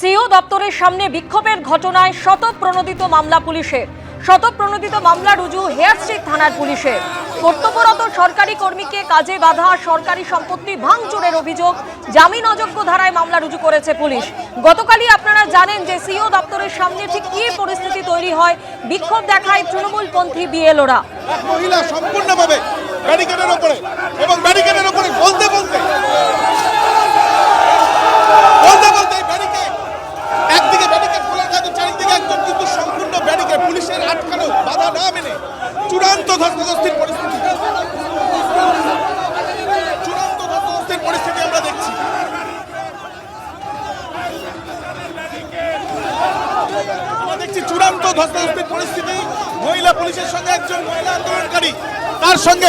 CO দপ্তরের সামনে বিক্ষোভের ঘটনায় শতপ্রণোদিত মামলা পুলিশের। শতপ্রণোদিত মামলা রুজু হেয়ার স্ট্রিট থানার পুলিশের। কর্তব্যরত সরকারি কর্মীকে কাজে বাধা, সরকারি সম্পত্তি ভাঙচুরের অভিযোগ, জামিন অযোগ্য ধারায় মামলা রুজু করেছে পুলিশ। গতকালই আপনারা জানেন যে সিও দপ্তরের সামনে ঠিক কী পরিস্থিতি তৈরি হয়, বিক্ষোভ দেখায় তৃণমূলপন্থী বিএলওরা। মহিলা সম্পূর্ণভাবে ব্যারিকেডের ওপরে এবং ব্যারিকেডের বলতে বলতে বলতে বলতে এই ব্যারিকেড একদিকে ব্যারিকেড খোলা থাকে চারিদিকে একজন কিন্তু সম্পূর্ণ ব্যারিকেড পুলিশের আটকানো বাধা না মেনে চূড়ান্ত ধস্তাধস্তির পরিস্থিতি। চূড়ান্ত ধস্তাধস্তির পরিস্থিতি আমরা দেখছি। আমরা দেখছি চূড়ান্ত পরিস্থিতি। মহিলা সঙ্গে একজন মহিলা তার সঙ্গে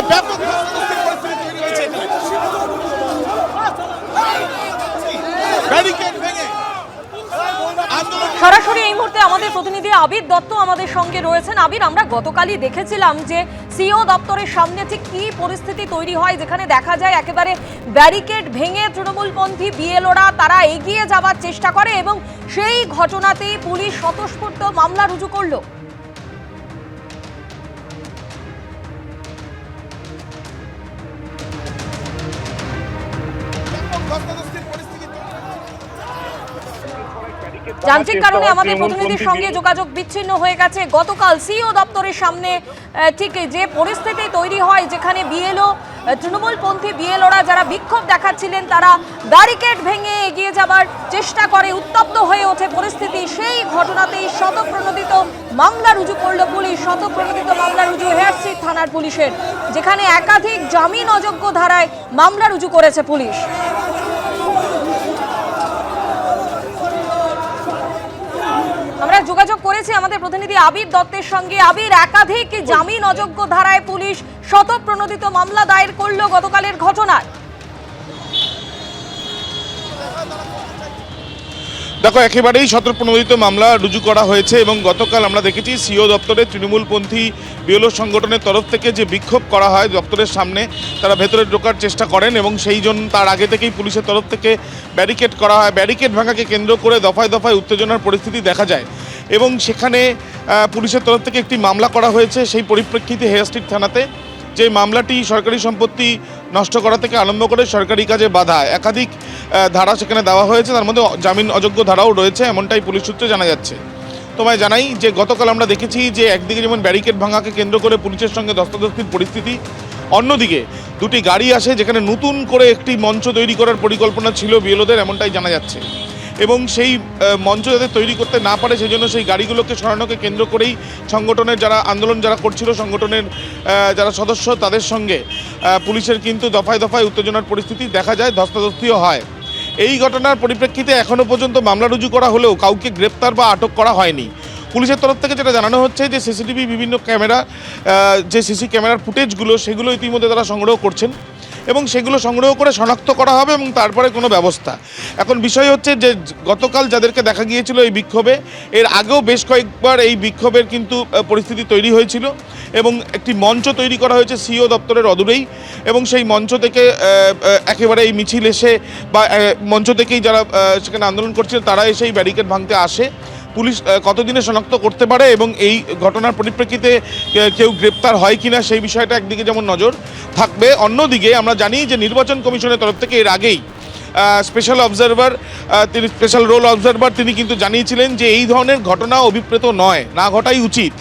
সরাসরি এই মুহূর্তে আমাদের প্রতিনিধি আবির দত্ত আমাদের সঙ্গে রয়েছেন। আবির, আমরা গতকালই দেখেছিলাম যে সিও দপ্তরের সামনে ঠিক কি পরিস্থিতি তৈরি হয়, যেখানে দেখা যায় একেবারে ব্যারিকেড ভেঙে তৃণমূলপন্থী বিএলওরা তারা এগিয়ে যাওয়ার চেষ্টা করে এবং সেই ঘটনাতেই পুলিশ স্বতঃস্ফূর্ত মামলা রুজু করল। যান্ত্রিক কারণে আমাদের প্রতিনিধির সঙ্গে যোগাযোগ বিচ্ছিন্ন হয়ে গেছে। গতকাল সিও দপ্তরের সামনে ঠিক যে পরিস্থিতি তৈরি হয় যেখানে বিএলও তৃণমূলপন্থী বিএলওরা যারা বিক্ষোভ দেখাচ্ছিলেন তারা ব্যারিকেড ভেঙে এগিয়ে যাবার চেষ্টা করে উত্তপ্ত হয়ে ওঠে পরিস্থিতি। সেই ঘটনাতেই শতপ্রণোদিত মামলা রুজু করল পুলিশ। শতপ্রণোদিত মামলা রুজু হেয়ারস্ট্রিট থানার পুলিশের যেখানে একাধিক জামিন অযোগ্য ধারায় মামলা রুজু করেছে পুলিশ। আমরা যোগাযোগ করেছি আমাদের প্রতিনিধি আবির দত্তের সঙ্গে। আবির, একাধিক জামিন অযোগ্য ধারায় পুলিশ শতপ্রণোদিত মামলা দায়ের করল গতকালের ঘটনায়। দেখো, একেবারেই সতর্কপ্রণোদিত মামলা রুজু করা হয়েছে এবং গতকাল আমরা দেখেছি সিও দপ্তরে তৃণমূলপন্থী বিএলও সংগঠনের তরফ থেকে যে বিক্ষোভ করা হয় দপ্তরের সামনে, তারা ভেতরে ঢোকার চেষ্টা করেন এবং সেই জন্য তার আগে থেকেই পুলিশের তরফ থেকে ব্যারিকেড করা হয়। ব্যারিকেড ভাঙাকে কেন্দ্র করে দফায় দফায় উত্তেজনার পরিস্থিতি দেখা যায়। এবং সেখানে পুলিশের তরফ থেকে একটি মামলা করা হয়েছে সেই পরিপ্রেক্ষিতে হেয়ার স্ট্রিট থানাতে, যে মামলাটি সরকারি সম্পত্তি নষ্ট করা থেকে আরম্ভ করে সরকারি কাজে বাধা, একাধিক ধারা সেখানে দেওয়া হয়েছে, তার মধ্যে জামিন অযোগ্য ধারাও রয়েছে, এমনটাই পুলিশ সূত্রে জানা যাচ্ছে। তোমায় জানাই যে গতকাল আমরা দেখেছি যে একদিকে যেমন ব্যারিকেড ভাঙাকে কেন্দ্র করে পুলিশের সঙ্গে দস্তদস্তির পরিস্থিতি, অন্যদিকে দুটি গাড়ি আসে যেখানে নতুন করে একটি মঞ্চ তৈরি করার পরিকল্পনা ছিল বিএলওদের, এমনটাই জানা যাচ্ছে। এবং সেই মঞ্চ যাতে তৈরি করতে না পারে সেই জন্য সেই গাড়িগুলোকে সরানোকে কেন্দ্র করেই সংগঠনের যারা আন্দোলন যারা করছিল, সংগঠনের যারা সদস্য, তাদের সঙ্গে পুলিশের কিন্তু দফায় দফায় উত্তেজনার পরিস্থিতি দেখা যায়, ধস্তাধস্তিও হয়। এই ঘটনার পরিপ্রেক্ষিতে এখনও পর্যন্ত মামলা রুজু করা হলেও কাউকে গ্রেপ্তার বা আটক করা হয়নি। পুলিশের তরফ থেকে যেটা জানানো হচ্ছে যে, সিসিটিভি বিভিন্ন ক্যামেরা যে সিসি ক্যামেরার ফুটেজগুলো, সেগুলো ইতিমধ্যে তারা সংগ্রহ করছেন। এবং সেগুলো সংগ্রহ করে শনাক্ত করা হবে এবং তারপরে কোনো ব্যবস্থা। এখন বিষয় হচ্ছে যে গতকাল যাদেরকে দেখা গিয়েছিল এই বিক্ষোভে, এর আগেও বেশ কয়েকবার এই বিক্ষোভের কিন্তু পরিস্থিতি তৈরি হয়েছিল এবং একটি মঞ্চ তৈরি করা হয়েছে সিও দপ্তরের অদূরেই এবং সেই মঞ্চ থেকে একেবারে এই মিছিল এসে বা মঞ্চ থেকেই যারা সেখানে আন্দোলন করছিল তারা এসে এই ব্যারিকেড ভাঙতে আসে। পুলিশ কতদিনে শনাক্ত করতে পারে এবং এই ঘটনার পরিপ্রেক্ষিতে কেউ গ্রেপ্তার হয় কিনা সেই বিষয়টা একদিকে যেমন নজর থাকবে, অন্যদিকে আমরা জানি যে নির্বাচন কমিশনের তরফ থেকে এর আগেই স্পেশাল অবজারভার তিনি স্পেশাল রোল অবজারভার তিনি কিন্তু জানিয়েছিলেন যে এই ধরনের ঘটনা অভিপ্রেত নয়, না ঘটাই উচিত।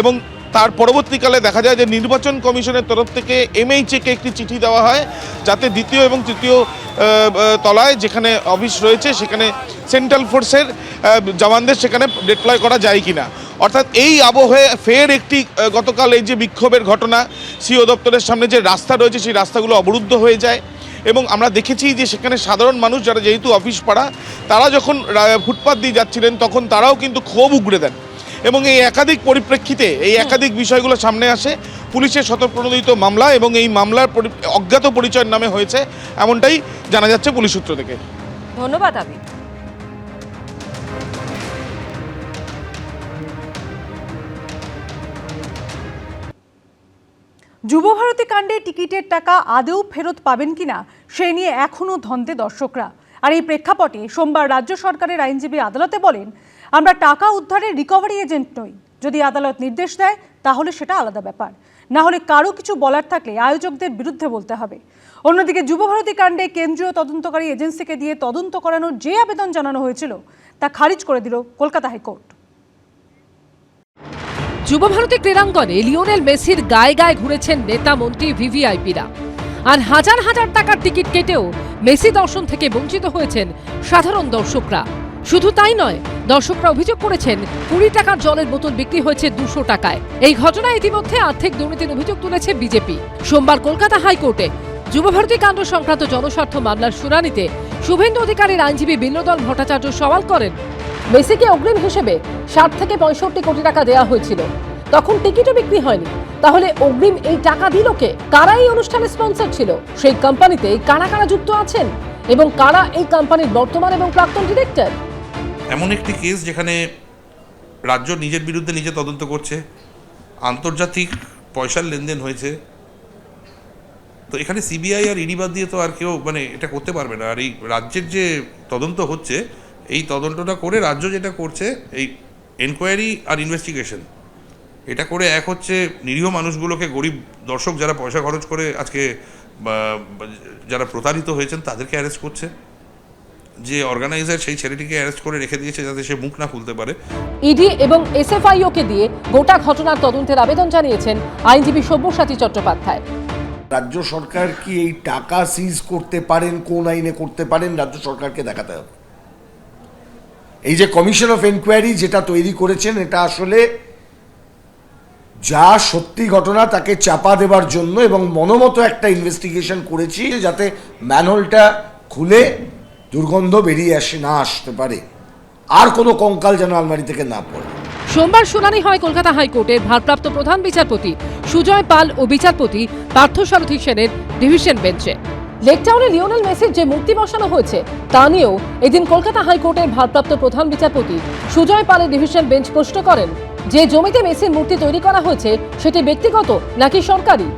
এবং তার পরবর্তীকালে দেখা যায় যে নির্বাচন কমিশনের তরফ থেকে এমএইচএকে একটি চিঠি দেওয়া হয়, যাতে দ্বিতীয় এবং তৃতীয় তলায় যেখানে অফিস রয়েছে সেখানে সেন্ট্রাল ফোর্সের জওয়ানদের সেখানে ডিপ্লয় করা যায় কি না অর্থাৎ এই আবহে ফের একটি গতকাল এই যে বিক্ষোভের ঘটনা, সিও দপ্তরের সামনে যে রাস্তা রয়েছে সেই রাস্তাগুলো অবরুদ্ধ হয়ে যায় এবং আমরা দেখেছি যে সেখানে সাধারণ মানুষ যারা যেহেতু অফিস পাড়া, তারা যখন ফুটপাত দিয়ে যাচ্ছিলেন তখন তারাও কিন্তু ক্ষোভ উগড়ে দেন। এবং এই একাধিক পরিপ্রেক্ষিতে এই একাধিক বিষয়গুলো সামনে আসে। পুলিশের শতপ্রণোদিত মামলা এবং এই মামলার অজ্ঞাত পরিচয়ের নামে হয়েছে এমনটাই জানা যাচ্ছে পুলিশ সূত্র থেকে। ধন্যবাদ আবির। যুবভারতী কাণ্ডে টিকিটের টাকা আদৌ ফেরত পাবেন কিনা সে নিয়ে এখনও ধন্দে দর্শকরা। আর এই প্রেক্ষাপটে সোমবার রাজ্য সরকারের আইনজীবী আদালতে বলেন আমরা টাকা উদ্ধারের রিকভারি এজেন্ট নই। যদি আদালত নির্দেশ দেয়, তাহলে সেটা আলাদা ব্যাপার। না হলে কারও কিছু বলার থাকলে আয়োজকদের বিরুদ্ধে বলতে হবে। অন্যদিকে যুবভারতী কাণ্ডে কেন্দ্রীয় তদন্তকারী এজেন্সিকে দিয়ে তদন্ত করানোর যে আবেদন জানানো হয়েছিল, তা খারিজ করে দিল কলকাতা হাইকোর্ট। যুবভারতী ক্রীড়াঙ্গনে লিওনেল মেসির গায়ে গায়ে ঘুরেছেন নেতা মন্ত্রী ভিভিআইপিরা। আর হাজার হাজার টাকার টিকিট কেটেও মেসি দর্শন থেকে বঞ্চিত হয়েছেন সাধারণ দর্শকরা। শুধু তাই নয়, দর্শকরা অভিযোগ করেছেন, কুড়ি টাকার জলের বোতল বিক্রি হয়েছে দুশো টাকায়। এই ঘটনায় ইতিমধ্যে আর্থিক দুর্নীতির অভিযোগ তুলেছে বিজেপি। সোমবার কলকাতা হাইকোর্টে যুবভারতী কাণ্ড সংক্রান্ত জনস্বার্থ মামলার শুনানিতে শুভেন্দু অধিকারীর আইনজীবী বিল্লদল ভট্টাচার্য সওয়াল করেন, মেসিকে অগ্রিম হিসেবে ষাট থেকে পঁয়ষট্টি কোটি টাকা দেওয়া হয়েছিল। তখন টিকিটও বিক্রি হয়নি। তাহলে অগ্রিম এই টাকা দিল কে? কারা এই অনুষ্ঠানের স্পন্সর ছিল? সেই কোম্পানিতে কারা কারা যুক্ত আছেন? এবং কারা এই কোম্পানির বর্তমান এবং প্রাক্তন ডিরেক্টর? এমন একটি কেস যেখানে রাজ্য নিজের বিরুদ্ধে নিজে তদন্ত করছে, আন্তর্জাতিক পয়সার লেনদেন হয়েছে। তো এখানে সিবিআই আর ইডি বাদ দিয়ে তো আর কেউ মানে এটা করতে পারবে না। আর এই রাজ্যের যে তদন্ত হচ্ছে, এই তদন্তটা করে রাজ্য যেটা করছে, এই এনকোয়ারি আর ইনভেস্টিগেশন এটা করে এক হচ্ছে নিরীহ মানুষগুলোকে, গরিব দর্শক যারা পয়সা খরচ করে আজকে যারা প্রতারিত হয়েছেন, তাদেরকে অ্যারেস্ট করছে। যে অর্গানাইজার সেই ছেলেটিকে অ্যারেস্ট করে রেখে দিয়েছে যাতে সে মুখ না খুলতে পারে। ইডি এবং এসএফআইওকে দিয়ে গোটা ঘটনার তদন্তের আবেদন জানিয়েছেন আইনজীবী সব্যসাচী চট্টোপাধ্যায়। রাজ্য সরকার কি এই টাকা সিজ করতে পারেন কোন আইনে করতে পারেন রাজ্য সরকারকে দেখাতে হবে। এই যে কমিশন অফ এনকোয়ারি যেটা তৈরি করেছেন এটা আসলে যা সত্যি ঘটনা তাকে চাপা দেবার জন্য এবং মনোমতো একটা ইনভেস্টিগেশন করেছি যাতে ম্যানহোলটা খুলে দুর্গন্ধ বেরিয়ে আসে, না আসতে পারে। আর কোনো কঙ্কাল যেন আলমারি থেকে না পড়ে। সোমবার শুনানি হয় কলকাতা হাইকোর্টের ভারপ্রাপ্ত প্রধান বিচারপতি সুজয় পাল ও বিচারপতি পার্থসারথী সেনের ডিভিশন বেঞ্চে। লেকটাউনে লিওনেল মেসির যে মূর্তি বসানো হয়েছে, তা নিয়েও এদিন কলকাতা হাইকোর্টের ভারপ্রাপ্ত প্রধান বিচারপতি সুজয় পালের ডিভিশন বেঞ্চ প্রশ্ন করেন, যে জমিতে মেসির মূর্তি তৈরি করা হয়েছে, সেটি ব্যক্তিগত নাকি সরকারি?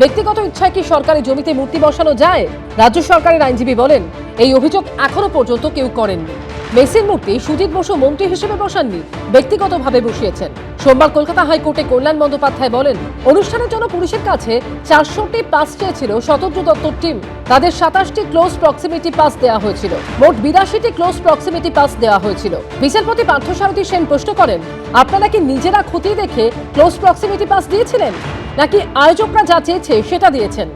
ব্যক্তিগত ইচ্ছায় কি সরকারি জমিতে মূর্তি বসানো যায়? রাজ্য সরকারের আইনজীবী বলেন এই অভিযোগ এখনও পর্যন্ত কেউ করেননি। মেসির মূর্তি সুজিত বসু মন্ত্রী হিসেবে বসাননি, ব্যক্তিগতভাবে বসিয়েছেন। সোমবার কলকাতা হাইকোর্টে কল্যাণ বন্দ্যোপাধ্যায় বলেন, অনুষ্ঠানের জন্য পুলিশের কাছে চারশোটি পাস চেয়েছিল শতদ্রু দত্তর টিম। তাদের সাতাশটি ক্লোজ প্রক্সিমিটি পাস দেওয়া হয়েছিল। মোট বিরাশিটি ক্লোজ প্রক্সিমিটি পাস দেওয়া হয়েছিল। বিচারপতি পার্থসারথী সেন প্রশ্ন করেন, আপনারা কি নিজেরা খতিয়ে দেখে ক্লোজ প্রক্সিমিটি পাস দিয়েছিলেন? নাকি আয়োজকরা যা চেয়েছে সেটা দিয়েছেন?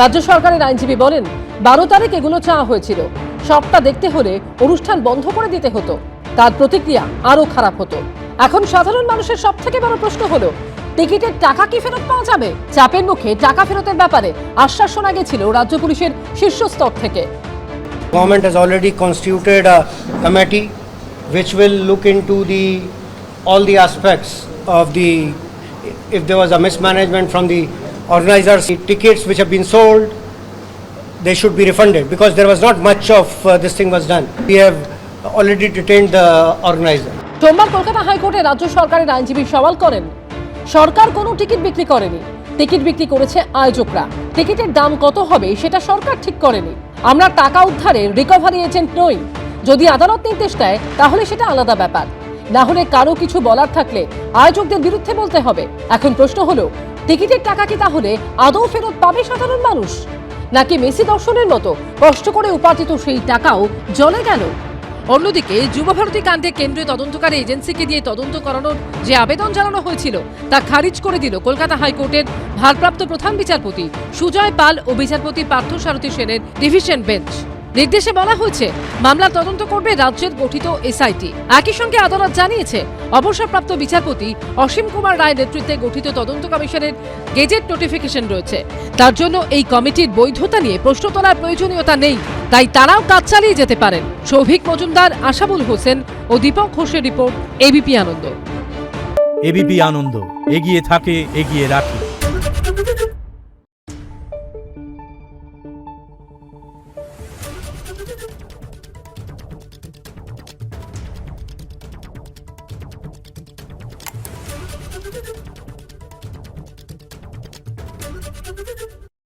রাজ্য সরকারের আইনজীবী বলেন বারো তারিখ এগুলো চাওয়া হয়েছিল। সবটা দেখতে হলে অনুষ্ঠান বন্ধ করে দিতে হতো। তার প্রতিক্রিয়া আরও খারাপ হতো। এখন সাধারণ মানুষের সব থেকে বড় প্রশ্ন হলো টিকিটের টাকা কি ফেরত পাওয়া যাবে? চাপের মুখে টাকা ফেরতের ব্যাপারে আশ্বাস শোনা গেছিল রাজ্য পুলিশের শীর্ষস্তর থেকে। Government has already constituted a committee which will look into the, all the aspects of the, if there was a mismanagement from the organizers, tickets which have been sold, they should be refunded because there was not much of uh, this thing was done. We have already detained the organizer. সোমবার কলকাতা হাইকোর্টে রাজ্য সরকারের আইনজীবী সওয়াল করেন সরকার কোনো ticket বিক্রি করেনি। টিকিট বিক্রি করেছে আয়োজকরা। টিকিটের দাম কত হবে সেটা সরকার ঠিক করেনি। আমরা টাকা উদ্ধারের রিকভারি এজেন্ট নই। যদি আদালত নির্দেশ দেয় তাহলে সেটা আলাদা ব্যাপার। না হলে কারও কিছু বলার থাকলে আয়োজকদের বিরুদ্ধে বলতে হবে। এখন প্রশ্ন হলো টিকিটের টাকা কি তাহলে আদৌ ফেরত পাবে সাধারণ মানুষ? নাকি মেসি দর্শনের মতো কষ্ট করে উপার্জিত সেই টাকাও জলে গেল? অন্যদিকে যুবভারতী কাণ্ডে কেন্দ্রীয় তদন্তকারী এজেন্সিকে দিয়ে তদন্ত করানোর যে আবেদন জানানো হয়েছিল, তা খারিজ করে দিল কলকাতা হাইকোর্টের ভারপ্রাপ্ত প্রধান বিচারপতি সুজয় পাল ও বিচারপতি পার্থ সারথী সেনের ডিভিশন বেঞ্চ। নির্দেশে বলা হয়েছে, মামলা তদন্ত করবে রাজ্যের গঠিত এসআইটি। একই সঙ্গে আদালত জানিয়েছে অবসরপ্রাপ্ত বিচারপতি অসীম কুমার রায় নেতৃত্বে গঠিত তদন্ত কমিশনের গেজেট নোটিফিকেশন রয়েছে। তার জন্য এই কমিটির বৈধতা নিয়ে প্রশ্ন তোলার প্রয়োজনীয়তা নেই, তাই তারাও কাজ চালিয়ে যেতে পারেন। সৌভিক মজুমদার, আশাবুল হোসেন ও দীপক ঘোষের report, ABP Ananda. ABP Ananda, এগিয়ে থাকে, এগিয়ে রাখে।